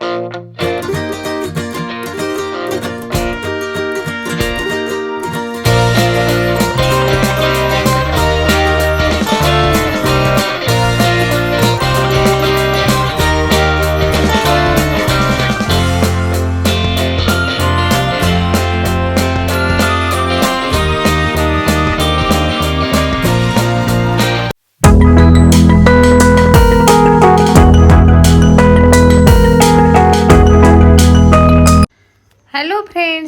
Hello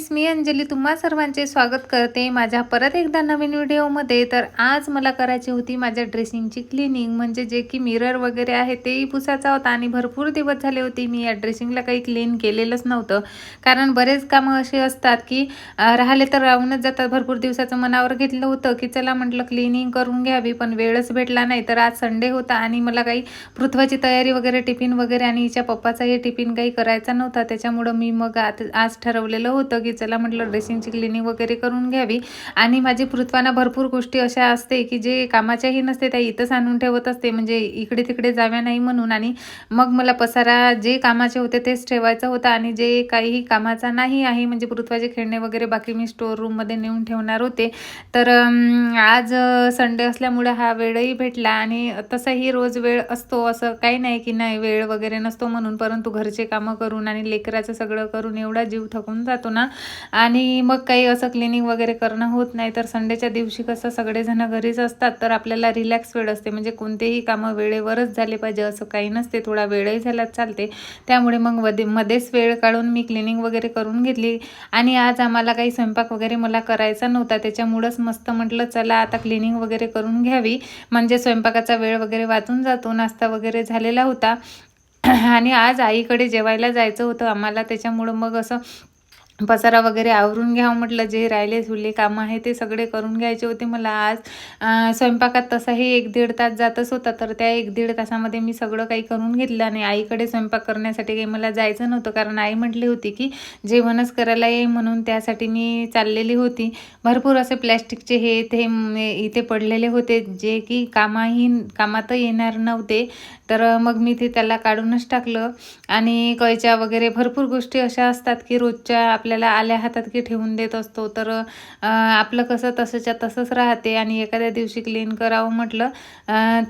friends मी अंजली तुम्हा सर्वांचे स्वागत करते. माझ्या परत एकदा नवीन व्हिडिओमध्ये तर आज मला करायची होती माझ्या ड्रेसिंगची क्लिनिंग. म्हणजे जे की मिरर वगैरे आहे तेही पुसायचा होता आणि भरपूर दिवस झाले होते मी या ड्रेसिंगला काही क्लीन केलेलंच नव्हतं. कारण बरेच कामं असे असतात की राहिले तर राहूनच जातात. भरपूर दिवसाचं मनावर घेतलं होतं की चला म्हटलं क्लिनिंग करून घ्यावी पण वेळच भेटला नाही. तर आज संडे होता आणि मला काही पृथ्वाची तयारी वगैरे टिफिन वगैरे आणि हिच्या पप्पाचाही टिफिन काही करायचा नव्हता. त्याच्यामुळं मी मग आज ठरवलेलं होतं की चला म्हटलं ड्रेसिंगची क्लिनिंग वगैरे करून घ्यावी. आणि माझी पृथ्वाना भरपूर गोष्टी अशा असते की जे कामाच्याही नसते त्या इथंच आणून ठेवत असते. म्हणजे इकडे तिकडे जाव्या नाही म्हणून. आणि मग मला पसारा जे कामाचे होते तेच ठेवायचं होतं. आणि जे काही कामाचा नाही आहे म्हणजे पृथ्वाचे खेळणे वगैरे बाकी मी स्टोर रूममध्ये नेऊन ठेवणार होते. तर आज संडे असल्यामुळे हा वेळही भेटला. आणि तसाही रोज वेळ असतो. असं काही नाही की नाही वेळ वगैरे नसतो म्हणून. परंतु घरचे कामं करून आणि लेकराचं सगळं करून एवढा जीव थकून जातो ना. आणि मग काही असं क्लिनिंग वगैरे करणं होत नाही. तर संडेच्या दिवशी कसं सगळेजण घरीच असतात. तर आपल्याला रिलॅक्स वेळ असते. म्हणजे कोणतेही कामं वेळेवरच झाले पाहिजे. असं काही नसते. थोडा वेळही झाला चालते. त्यामुळे मग मध्ये मध्येच वेळ काढून मी क्लिनिंग वगैरे करून घेतली. आणि आज आम्हाला काही स्वयंपाक वगैरे मला करायचा नव्हता. त्याच्यामुळंच मस्त म्हटलं चला आता क्लिनिंग वगैरे करून घ्यावी. म्हणजे स्वयंपाकाचा वेळ वगैरे वाचून जातो. नाश्ता वगैरे झालेला होता. आणि आज आईकडे जेवायला जायचं होतं आम्हाला. त्याच्यामुळं मग असं पसारा वगैरे आवरून घ्यावं म्हटलं जे राहिले झुले कामं आहे ते सगळे करून घ्यायचे होते. मला आज स्वयंपाकात तसाही एक दीड तास जातच होता तर त्या एक दीड तासामध्ये मी सगळं काही करून घेतलं आणि आईकडे स्वयंपाक करण्यासाठी काही मला जायचं नव्हतं कारण आई म्हटली होती की जेवणच करायला ये म्हणून त्यासाठी मी चाललेली होती. भरपूर असे प्लॅस्टिकचे हे ते इथे पडलेले होते जे की कामाही कामात येणार नव्हते. तर मग मी ते त्याला काढूनच टाकलं. आणि कळच्या वगैरे भरपूर गोष्टी अशा असतात की रोजच्या आपल्याला आल्या हातात की ठेवून देत असतो. तर आपलं कसं तसंच्या तसंच राहते आणि एखाद्या दिवशी क्लीन करावं म्हटलं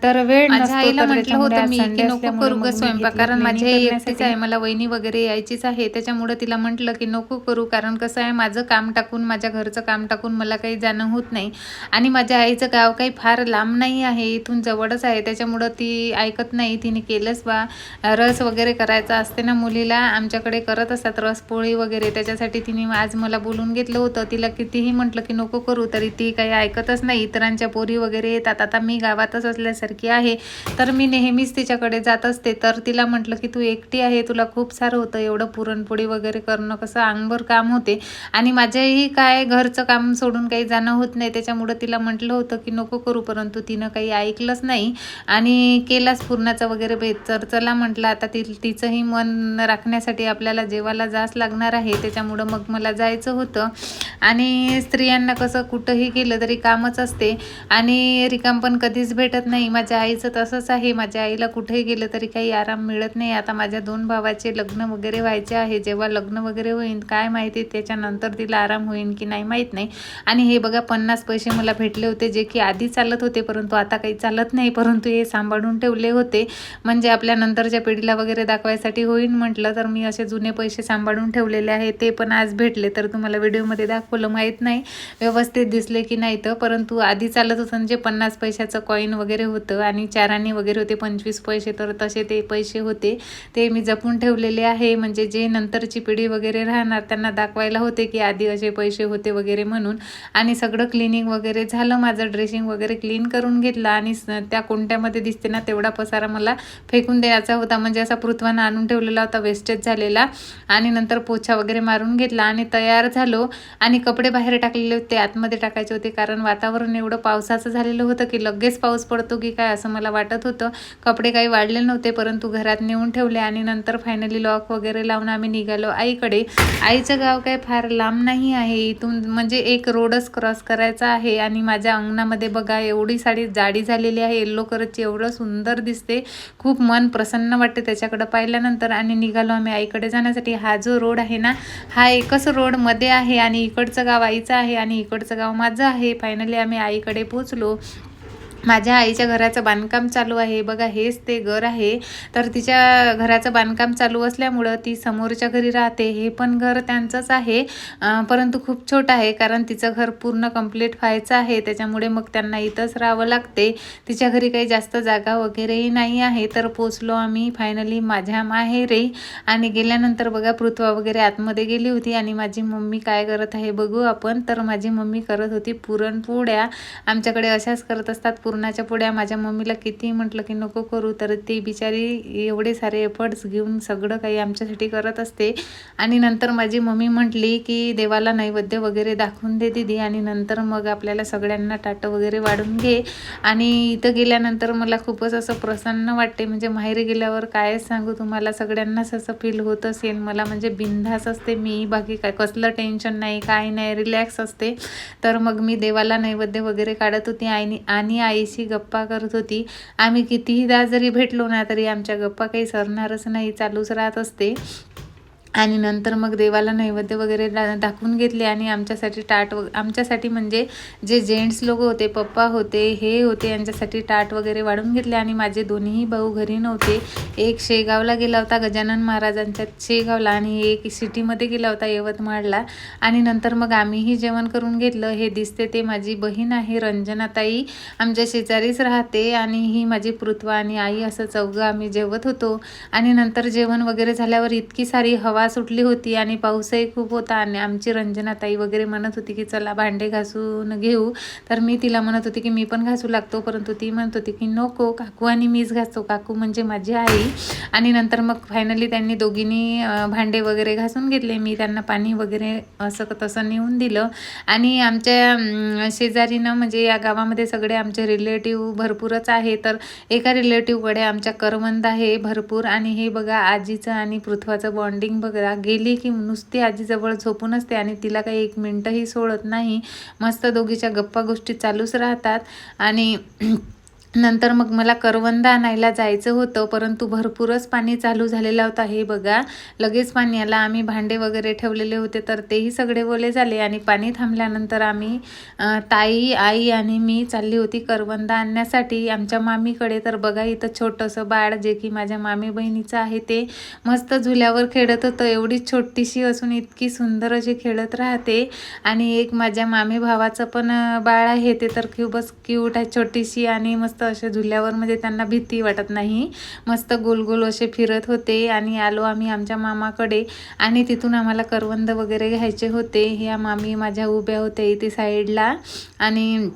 तर वेळ माझ्या. आईला म्हटलं होतं मी की नको करू ग स्वयंपाक कारण cleaning माझी आई एकटीच करण्यासाठी. आहे मला वहिनी वगैरे यायचीच आहे. त्याच्यामुळे तिला म्हटलं की नको करू कारण कसं आहे माझं काम टाकून माझ्या घरचं काम टाकून मला काही जाणं होत नाही. आणि माझ्या आईचं गाव काही फार लांब नाही आहे इथून जवळच आहे. त्याच्यामुळं ती ऐकत नाही. तिने केलंच बा. रस वगैरे करायचा असते ना मुलीला आमच्याकडे करत असतात रसपोळी वगैरे. त्याच्यासाठी तिने आज मला बोलून घेतलं होतं. तिला कितीही म्हटलं की नको करू तरी ती काही ऐकतच नाही. इतरांच्या पोरी वगैरे येतात. आता मी गावातच असल्यासारखी आहे. तर मी नेहमीच तिच्याकडे जात असते. तर तिला म्हटलं की तू एकटी आहे तुला खूप सारं होतं. एवढं पुरणपोळी वगैरे करणं कसं अंगभर काम होते. आणि माझ्याही काय घरचं काम सोडून काही जाणं होत नाही. त्याच्यामुळं तिला म्हटलं होतं की नको करू परंतु तिनं काही ऐकलंच नाही. आणि केलाच पूर्णाचा वगैरे भेद. तर चला म्हटलं आता ती तिचंही मन राखण्यासाठी आपल्याला जेवायला जास लागणार आहे त्याच्यामुळं मग मला जायचं होतं. आणि स्त्रियांना कसं कुठंही गेलं तरी कामच असते. आणि रिकाम पण कधीच भेटत नाही. माझ्या आईचं तसंच आहे. माझ्या आईला कुठेही गेलं तरी काही आराम मिळत नाही. आता माझ्या दोन भावाचे लग्न वगैरे व्हायचे आहे. जेव्हा लग्न वगैरे होईल काय माहिती त्याच्यानंतर तिला आराम होईल की नाही माहीत नाही. आणि हे बघा पन्नास पैसे मला भेटले होते जे की आधी चालत होते परंतु आता काही चालत नाही. परंतु हे सांभाळून ठेवले होते. म्हणजे आपल्या नंतरच्या पिढीला वगैरे दाखवायसाठी होईल म्हटलं तर मी असे जुने पैसे सांभाळून ठेवलेले आहे ते पण आज भेटले तर तुम्हाला व्हिडिओमध्ये दाखवलं माहीत नाही व्यवस्थित दिसले की नाही तर. परंतु आधी चालत होतं जे पन्नास पैशाचं कॉईन वगैरे होतं आणि चारांनी वगैरे होते पंचवीस पैसे तर तसे ते पैसे होते. ते मी जपून ठेवलेले आहे म्हणजे जे नंतरची पिढी वगैरे राहणार त्यांना दाखवायला होते की आधी असे पैसे होते वगैरे म्हणून. आणि सगळं क्लिनिंग वगैरे झालं माझं ड्रेसिंग वगैरे क्लीन करून घेतलं आणि त्या कोणत्यामध्ये दिसते ना तेवढा पसारा मला फेकून द्यायचा होता. म्हणजे असा पृथ्वानं आणून ठेवलेला होता वेस्टेज झालेला. आणि नंतर पोछा वगैरे मारून घेतला आणि तयार झालो. आणि कपडे बाहेर टाकलेले होते आतमध्ये टाकायचे होते. कारण वातावरण एवढं पावसाचं झालेलं होतं की लगेच पाऊस पडतो की काय असं मला वाटत होतं. कपडे काही वाढले नव्हते परंतु घरात नेऊन ठेवले आणि नंतर फायनली लॉक वगैरे लावून आम्ही निघालो आईकडे. आईचं गाव काय फार लांब नाही आहे. इथून म्हणजे एक रोडच क्रॉस करायचा आहे. आणि माझ्या अंगणामध्ये बघा एवढी साडी जाडी झालेली आहे. येल्लो कलरची एवढं सुंदर दिसते. खूप मन प्रसन्न वाटते त्याच्याकडं पाहिल्यानंतर आणि निघालो आम्ही आईकडे जाण्यासाठी. हा जो रोड आहे ना हा एकच रोडमध्ये आहे आणि इकडचं गाव आईचं आहे आणि इकडचं गाव माझं आहे. फायनली आम्ही आईकडे पोचलो माझ्या आईच्या घराचं बांधकाम चालू आहे. बघा हेच ते घर आहे. तर तिच्या घराचं बांधकाम चालू असल्यामुळं ती समोरच्या घरी राहते. हे पण घर त्यांचंच आहे. परंतु खूप छोटं आहे कारण तिचं घर पूर्ण कंप्लीट व्हायचं आहे. त्याच्यामुळे मग त्यांना इथंच राहावं लागते. तिच्या घरी काही जास्त जागा वगैरेही नाही आहे. तर पोचलो आम्ही फायनली माझ्या माहेरी. आणि गेल्यानंतर बघा पृथ्वा वगैरे आतमध्ये गेली होती. आणि माझी मम्मी काय करत आहे बघू आपण. तर माझी मम्मी करत होती पुरणपोळ्या. आमच्याकडे अशाच करत असतात पुरणाच्या पोळ्या माझ्या मम्मीला किती म्हटलं की नको करू तर ती बिचारी एवढे सारे एफर्ट्स घेऊन सगळं काही आमच्यासाठी करत असते. आणि नंतर माझी मम्मी म्हटली की देवाला नैवेद्य वगैरे दाखवून दे दिदी आणि नंतर मग आपल्याला सगळ्यांना टाटं वगैरे वाढून घे. आणि इथं गेल्यानंतर मला खूपच असं प्रसन्न वाटते. म्हणजे माहेरी गेल्यावर काय सांगू तुम्हाला सगळ्यांनाच असं फील होत असेल. मला म्हणजे बिनधास असते. मी बाकी काय कसलं टेन्शन नाही काय नाही रिलॅक्स असते. तर मग मी देवाला नैवेद्य वगैरे काढत होती. आणि आणि आईशी गप्पा करत होती. आम्ही कितीहीदा जरी भेटलो ना तरी आमच्या गप्पा काही सरणारच नाही चालूच राहत असते. आणि नंतर मग देवाला नैवेद्य वगैरे दाखवून घेतले आणि आमच्यासाठी टाट व आमच्यासाठी म्हणजे जे जेंट्स लोक होते पप्पा होते हे होते यांच्यासाठी टाट वगैरे वाढून घेतले आणि माझे दोन्हीही भाऊ घरी नव्हते. एक शेगावला गेला होता गजानन महाराजांच्या शेगावला आणि एक सिटीमध्ये गेला होता यवतमाळला. आणि नंतर मग आम्हीही जेवण करून घेतलं. हे दिसते ते माझी बहीण आहे रंजनाताई. आमच्या शेजारीच राहते आणि ही माझी पृथ्वा आणि आई असं चौघं आम्ही जेवत होतो. आणि नंतर जेवण वगैरे झाल्यावर इतकी सारी हवा सुटली होती आणि पाऊसही खूप होता आणि आमची रंजनाताई वगैरे म्हणत होती की चला भांडे घासून घेऊ. तर मी तिला म्हणत होती की मी पण घासू लागतो. परंतु ती म्हणत होती की नको काकू आणि मीच घासतो. काकू म्हणजे माझी आई. आणि नंतर मग फायनली त्यांनी दोघींनी भांडे वगैरे घासून घेतले. मी त्यांना पाणी वगैरे असं तसं नेऊन दिलं. आणि आमच्या शेजारीनं म्हणजे या गावामध्ये सगळे आमचे रिलेटिव्ह भरपूरच आहे. तर एका रिलेटिव्हकडे आमच्या करवंद आहे भरपूर. आणि हे बघा आजीचं आणि पृथ्वाचं बॉन्डिंग बघा गेली की नुसती आजीजवळ झोपून असते आणि तिला काही एक मिनटंही सोडत नाही. मस्त दोघीच्या गप्पा गोष्टी चालूच राहतात आणि नंतर मग मला करवंद आणायला जायचं होतं परंतु भरपूरच पाणी चालू झालेलं होतं. हे बघा लगेच पाणी आला. आम्ही भांडे वगैरे ठेवलेले होते तर तेही सगळे ओले झाले आणि पाणी थांबल्यानंतर आम्ही ताई आई आणि मी चालली होती करवंद आणण्यासाठी. आमच्या मामीकडे तर बघा इथं छोटंसं बाळ जे की माझ्या मामी बहिणीचं आहे ते मस्त झुल्यावर खेळत होतं. एवढी छोटीशी असून इतकी सुंदर अशी खेळत राहते. आणि एक माझ्या मामी भावाचं पण बाळ आहे ते तर खूपच क्यूट आहे छोटीशी आणि मस्त असे झुल्यावर म्हणजे त्यांना भीती वाटत नाही. मस्त गोल गोल असे फिरत होते आणि आलो आम्ही आमच्या मामाकडे आणि तिथून आम्हाला करवंद वगैरे घ्यायचे होते. ह्या मामी माझ्या उभ्या होत्या इथे साईडला आणि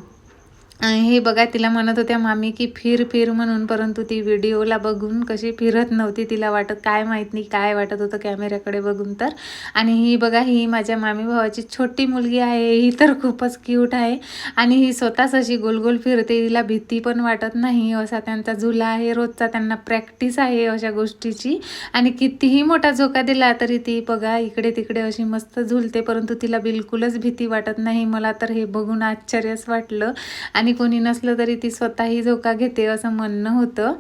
हे बघा तिला म्हणत होत्या मामी की फिर फिर म्हणून परंतु ती व्हिडिओला बघून कशी फिरत नव्हती तिला वाटत काय माहीत नाही काय वाटत होतं कॅमेऱ्याकडे बघून तर. आणि ही बघा ही माझ्या मामी भावाची छोटी मुलगी आहे ही तर खूपच क्यूट आहे. आणि ही स्वतःच अशी गोल गोल फिरते हिला भीती पण वाटत नाही असा त्यांचा झुला आहे रोजचा त्यांना प्रॅक्टिस आहे अशा गोष्टीची. आणि कितीही मोठा झोका दिला तरी ती बघा इकडे तिकडे अशी मस्त झुलते परंतु तिला बिलकुलच भीती वाटत नाही. मला तर हे बघून आश्चर्यच वाटलं. आणि कोणी नसलं तरी ती स्वतःही झोका घेते असं म्हणणं होतं.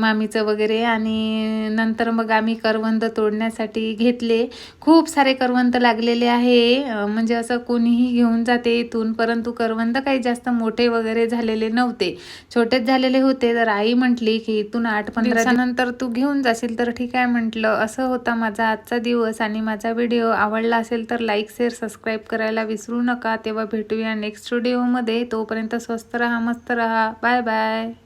मामीचं वगैरे. आणि नंतर मग आम्ही करवंद तोडण्यासाठी घेतले. खूप सारे करवंद लागलेले आहे. म्हणजे असं कोणीही घेऊन जाते इथून. परंतु करवंद काही जास्त मोठे वगैरे झालेले नव्हते. छोटेच झालेले होते. तर आई म्हटली की इथून आठ पंधरा दिवसानंतर तू घेऊन जाशील तर ठीक आहे म्हटलं. असं होता माझा आजचा दिवस. आणि माझा व्हिडिओ आवडला असेल तर लाईक शेअर सबस्क्राईब करायला विसरू नका. तेव्हा भेटूया नेक्स्ट व्हिडिओमध्ये. तोपर्यंत स्वस्त राहा मस्त राहा. Bye bye.